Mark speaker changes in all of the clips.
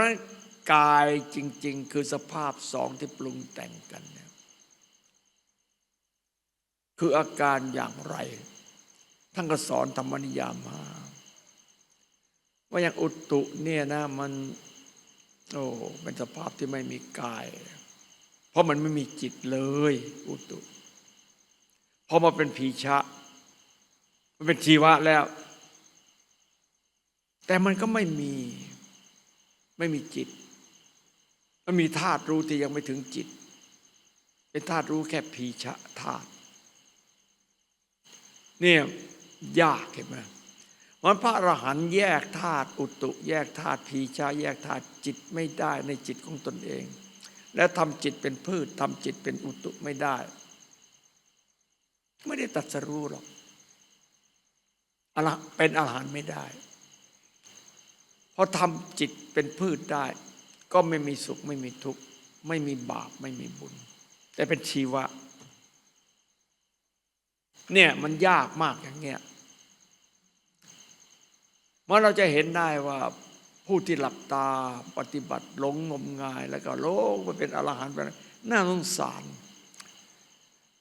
Speaker 1: ราะกายจริง ๆ คือสภาพสองที่ปรุงแต่งกันเนี่ยคืออาการอย่างไร ท่านก็สอนธรรมนิยามมาว่าอย่างอุตุเนี่ยนะมันโอ้เป็นสภาพที่ไม่มีกาย เพราะมันไม่มีจิตเลย อุตุพอมาเป็นผีชะ มันเป็นชีวะแล้ว แต่มันก็ไม่มี ไม่มีจิตมันมีธาตุรู้ที่ยังไม่ถึงจิต เป็นธาตุรู้แค่ผีชะธาตุเนี่ยยากเห็นไหมมันพระอรหันต์แยกธาตุอุตุ แยกธาตุพีชา แยกธาตุจิตไม่ได้ในจิตของตนเอง และทำจิตเป็นพืชทำจิตเป็นอุตุไม่ได้ ไม่ได้ตัดสรู้หรอกอรเป็นอรหันต์ไม่ได้ พราะทำจิตเป็นพืชได้ ก็ไม่มีสุขไม่มีทุกข์ไม่มีบาปไม่มีบุญ แต่เป็นชีวะ เนี่ยมันยากมากอย่างเงี้ยเมื่อเราจะเห็นได้ว่าผู้ที่หลับตาปฏิบัติหลงงมงาย แล้วก็โลกไปเป็นอรหันต์ไปน่าสงสาร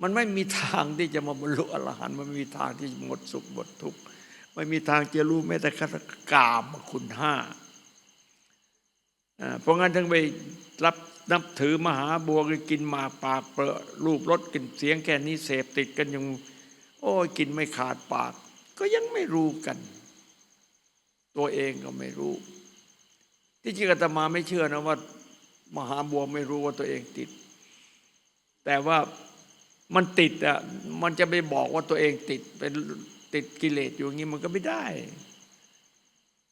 Speaker 1: มันไม่มีทางที่จะมาบรรลุอรหันต์มันไม่มีทางที่หมดสุขหมดทุกข์ ไม่มีทางจะรู้แม้แต่คกามคุณห้าเพราะงั้นทั้งไปรับนับถือมหาบัวก็กินมาปากเปรอะรูปรสกลิ่นเสียงแค่นี้เสพติดกันยังโอ้ยกินไม่ขาดปาก ก็ยังไม่รู้กัน ตัวเองก็ไม่รู้ ที่จริงอาตมาไม่เชื่อนะว่า มหาบัวไม่รู้ว่าตัวเองติด แต่ว่ามันติดอะมันจะไปบอกว่าตัวเองติดเป็น ติดกิเลสอยู่อย่างนี้มันก็ไม่ได้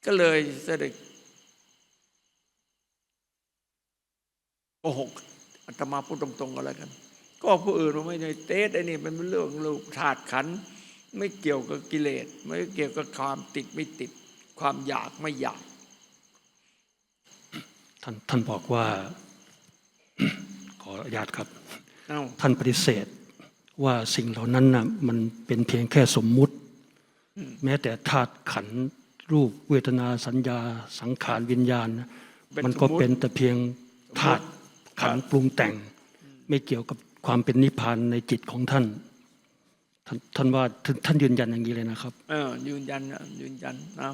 Speaker 1: ก็เลยเสด็จโอ้หกอาตมาพูดตรงๆก็แล้วกัน ก็ผู้อื่นมันไม่ได้เตสไอ้นี่เป็นเรื่องลูกธาตุขันธ์ไม่เกี่ยวกับกิเลสไม่เกี่ยวกับความติดไม่ติด ความอยากไม่อยาก
Speaker 2: ท่านท่านบอกว่า ขออนุญาตครับ
Speaker 1: เอ้า
Speaker 2: ท่านปฏิเสธว่าสิ่งเหล่านั้นนะมันเป็นเพียงแค่สมมุติ แม้แต่ธาตุขันธ์รูปเวทนาสัญญาสังขารวิญญาณนะ
Speaker 1: เป็น
Speaker 2: มันก็
Speaker 1: สมมุติ
Speaker 2: เป็นแต่เพียงธาตุขันธ์ปรุงแต่ง ไม่เกี่ยวกับความเป็นนิพพานในจิตของท่าน ท่านท่านว่าท่านท่านยืนยันอย่างนี้เลยนะครับ
Speaker 1: เออยืนยันนะยืนยันนะ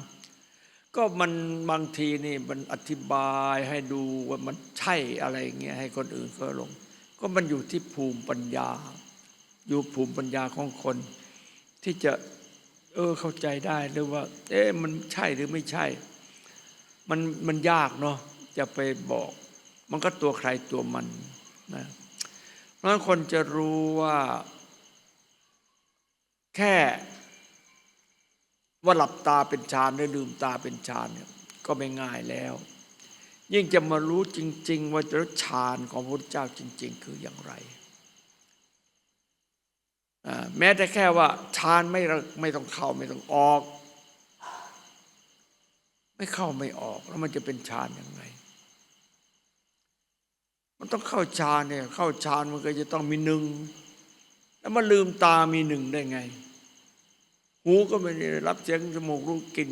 Speaker 1: ก็มันบางทีนี่มันอธิบายให้ดูว่ามันใช่อะไรเงี้ยให้คนอื่นก็ลง ก็มันอยู่ที่ภูมิปัญญา อยู่ภูมิปัญญาของคน ที่จะ เออเข้าใจได้หรือว่า เอ๊ะมันใช่หรือไม่ใช่ มันมันยากเนาะจะไปบอก มันก็ตัวใครตัวมันนะเพราะคนจะรู้ว่า แค่ว่าหลับตาเป็นฌานหรือลืมตาเป็นฌานเนี่ยก็ไม่ง่ายแล้ว ยิ่งจะมารู้จริง ๆ ว่าฌานของพระพุทธเจ้าจริง ๆ คืออย่างไร แม้แต่แค่ว่าฌานไม่ระไม่ต้องเข้าไม่ต้องออก ไม่เข้าไม่ออกแล้วมันจะเป็นฌานยังไง มันต้องเข้าฌานเนี่ยเข้าฌานมันก็จะต้องมีหนึ่งแล้วมาลืมตามีหนึ่งได้ไง หูก็ไม่ได้รับเสียงจมูกรู้กลิ่น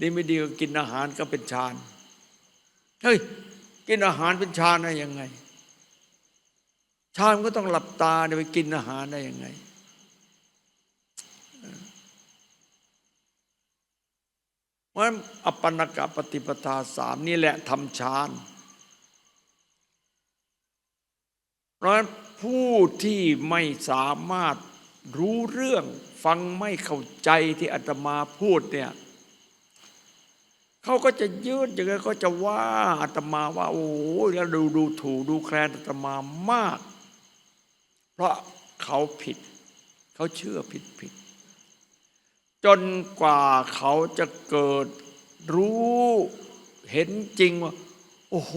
Speaker 1: ดีไม่ดีก็กินอาหารก็เป็นฌานเฮ้ยกินอาหารเป็นฌานได้ยังไงฌานก็ต้องหลับตาไปกินอาหารได้ยังไง เพ ราะฉะนั้นอปันนกปฏิปทาสามนี่แหละทำฌานเพราะฉะนั้นผู้ที่ไม่สามารถรู้เรื่องฟังไม่เข้าใจที่อาตมาพูดเนี่ยเขาก็จะยืดอย่างนั้นก็จะว่าอาตมาว่า โอ้โหแล้วดูดูถูกดูแคลนอาตมามาก เพราะเขาผิด เขาเชื่อผิดผิด จนกว่าเขาจะเกิดรู้เห็นจริงว่า โอ้โห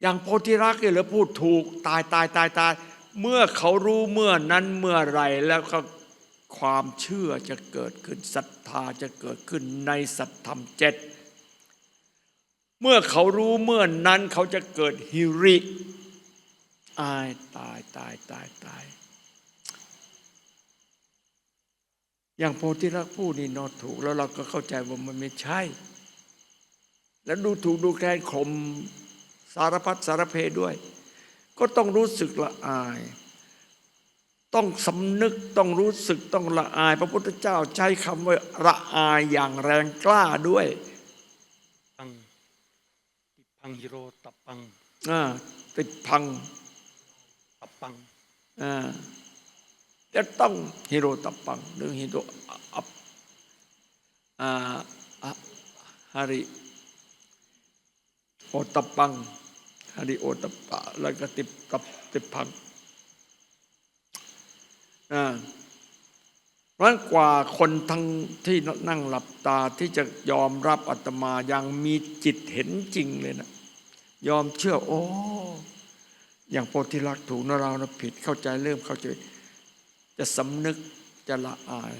Speaker 1: อย่างโพธิรักษ์เนี่ยหรือพูดถูกตายตายตายตาย เมื่อเขารู้เมื่อนั้นเมื่อไรแล้วก็ความเชื่อจะเกิดขึ้นศรัทธาจะเกิดขึ้นในสัตธรรมเจ็ดเมื่อเขารู้เมื่อนั้นเขาจะเกิดฮิริ อายตายตายตายตาย อย่างโพธิรักษ์พูดนี่เนอถูก แล้วเราก็เข้าใจว่ามันไม่ใช่ แล้วดูถูกดูแคลนข่มสารพัดสารเพด้วย ก็ต้องรู้สึกละอาย ต้องสำนึกต้องรู้สึกต้องละอาย พระพุทธเจ้าใช้คำว่าละอายอย่างแรงกล้าด้วย
Speaker 2: ปังติพังฮิโรตับปัง
Speaker 1: อ่าติดพัง
Speaker 2: ตับปัง
Speaker 1: อ่า จะต้องฮิโรตับปัง หรือฮิโรอัปอ่าอะฮาริโอตับปังฮาริโอตับปะแล้วก็ติบตับติบพังอ่าเพราะนั้นกว่าคนทั้งที่นั่งหลับตาที่จะยอมรับอาตมายังมีจิตเห็นจริงเลยนะ ยอมเชื่อ โอ้ อย่างโพธิลักษณ์ถูกนะเรานะผิดเข้าใจเริ่มเข้าใจ จะสำนึกจะละอาย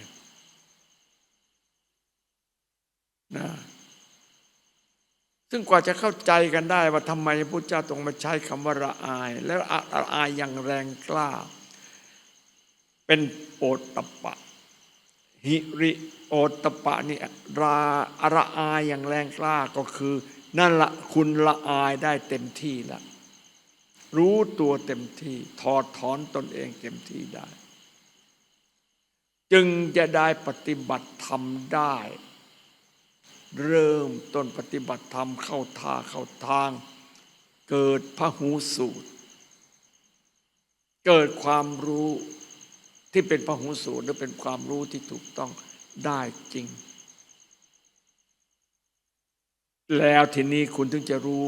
Speaker 1: นะซึ่งกว่าจะเข้าใจกันได้ว่าทำไมพระพุทธเจ้าต้องมาใช้คำว่าละอาย แล้วละอายอย่างแรงกล้า เป็นโอตตปปะหิริโอตตปปะนี่ราละอายอย่างแรงกล้าก็คือนั่นละคุณละอายได้เต็มที่ละรู้ตัวเต็มที่ ถอดถอนตนเองเต็มที่ได้ จึงจะได้ปฏิบัติธรรมได้ เริ่มต้นปฏิบัติธรรมเข้าท่าเข้าทาง เกิดพระหูสูตร เกิดความรู้ที่เป็นพระหูสูตรหรือเป็นความรู้ที่ถูกต้องได้จริง แล้วทีนี้คุณถึงจะรู้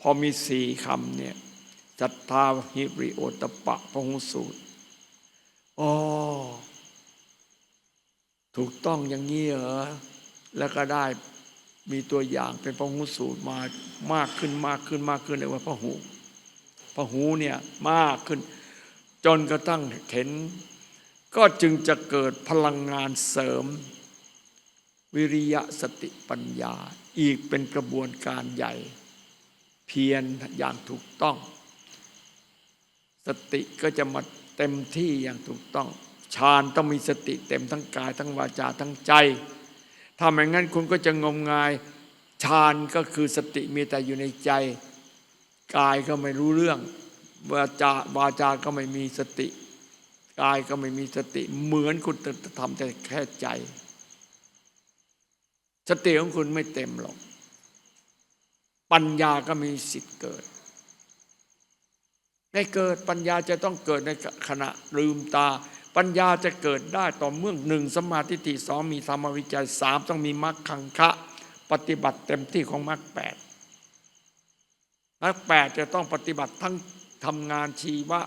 Speaker 1: พอมีสี่คำเนี่ยศรัทธาหิริโอตปปะพระหูสูตรอ๋อ ถูกต้องอย่างนี้เหรอแล้วก็ได้มีตัวอย่างเป็นพระหูสูตรมามากขึ้นมากขึ้นมากขึ้นเรียว่าพระหูพระหูเนี่ยมากขึ้น จนกระทั่งเห็น ก็จึงจะเกิดพลังงานเสริม วิริยะสติปัญญา อีกเป็นกระบวนการใหญ่ เพียรอย่างถูกต้อง สติก็จะมาเต็มที่อย่างถูกต้อง ฌานต้องมีสติเต็มทั้งกาย ทั้งวาจาทั้งใจ ถ้าไม่งั้นคุณก็จะงมงายฌานก็คือสติมีแต่อยู่ในใจ กายก็ไม่รู้เรื่อง วาจาวาจา ก็ไม่มีสติ กายก็ไม่มีสติ เหมือนคุณจะทำแต่แค่ใจ สติของคุณไม่เต็มหรอก ปัญญาก็มีสิทธิ์เกิดในเกิดปัญญาจะต้องเกิดในขณะลืมตา ปัญญาจะเกิดได้ต่อเมื่อหนึ่งสมาธิฏฐิสองมีธรรมวิจัยสามต้องมีมรรคคังคะ ปฏิบัติเต็มที่ของมรรคแปดมรรคแปดจะต้องปฏิบัติทั้งทำงานชีวะ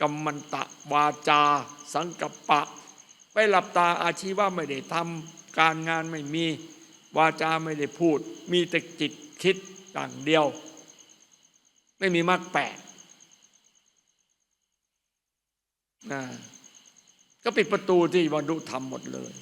Speaker 1: กรรมันตะวาจา สังกัปปะ ไปหลับตาอาชีวะไม่ได้ทำการงานไม่มี วาจาไม่ได้พูด มีแต่จิตคิดต่างเดียว ไม่มีมรรคแปดนะ ก็ปิดประตูที่บรรลุธรรมหมดเลย